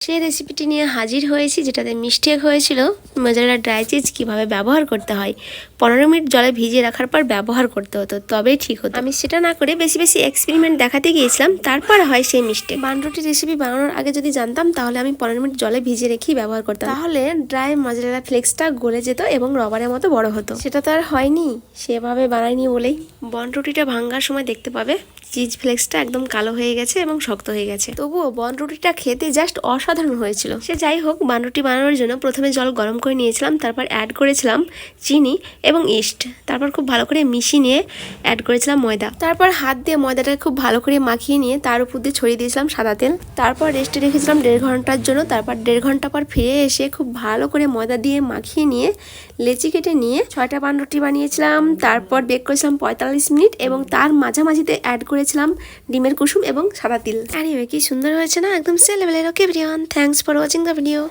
সেই রেসিপিটি নিয়ে হাজির হয়েছি, যেটাতে মিস্টেক হয়েছিল। মোজারেলা ড্রাই চিজ কীভাবে ব্যবহার করতে হয়? পনেরো মিনিট জলে ভিজিয়ে রাখার পর ব্যবহার করতে হতো, তবেই ঠিক হতো। আমি সেটা না করে বেশি বেশি এক্সপেরিমেন্ট দেখাতে গিয়েছিলাম, তারপর হয় সেই মিস্টেক বানরুটি রেসিপি বানানোর আগে যদি জানতাম, তাহলে আমি পনেরো মিনিট জলে ভিজিয়ে রেখেই ব্যবহার করতাম। তাহলে ড্রাই মজারেলা ফ্লেক্সটা গলে যেত এবং রবারের মতো বড় হতো। সেটা তো আর হয়নি। সেভাবে বানাইনি বলেই। বনরুটিটা ভাঙ্গার সময় দেখতে পাবে চিজ ফ্লেক্সটা একদম কালো হয়ে গেছে এবং শক্ত হয়ে গেছে। তবুও বনরুটিটা খেতে জাস্ট অসাধারণ হয়েছিল। সে যাই হোক বানরুটি বানানোর জন্য প্রথমে জল গরম করে নিয়েছিলাম, তারপর অ্যাড করেছিলাম চিনি এবং ইস্ট তারপর খুব ভালো করে মিশিয়ে নিয়ে অ্যাড করেছিলাম ময়দা। তারপর হাত দিয়ে ময়দাটা খুব ভালো করে মাখিয়ে নিয়ে তার উপর দিয়ে ছড়িয়ে দিয়েছিলাম সাদা তেল। তারপর রেস্টে রেখেছিলাম দেড় ঘণ্টার জন্য। তারপর দেড় ঘণ্টা পর ফিরে এসে খুব ভালো করে ময়দা দিয়ে মাখিয়ে নিয়ে লেচি কেটে নিয়ে ছয়টা পানরুটি বানিয়েছিলাম। তারপর বেক করেছিলাম পঁয়তাল্লিশ মিনিট এবং তার মাঝামাঝিতে অ্যাড করেছিলাম ডিমের কুসুম এবং সাদা তিল। আরে কি সুন্দর হয়েছে না? একদম সেলেবেলের ওকে everyone. Thanks for watching the video.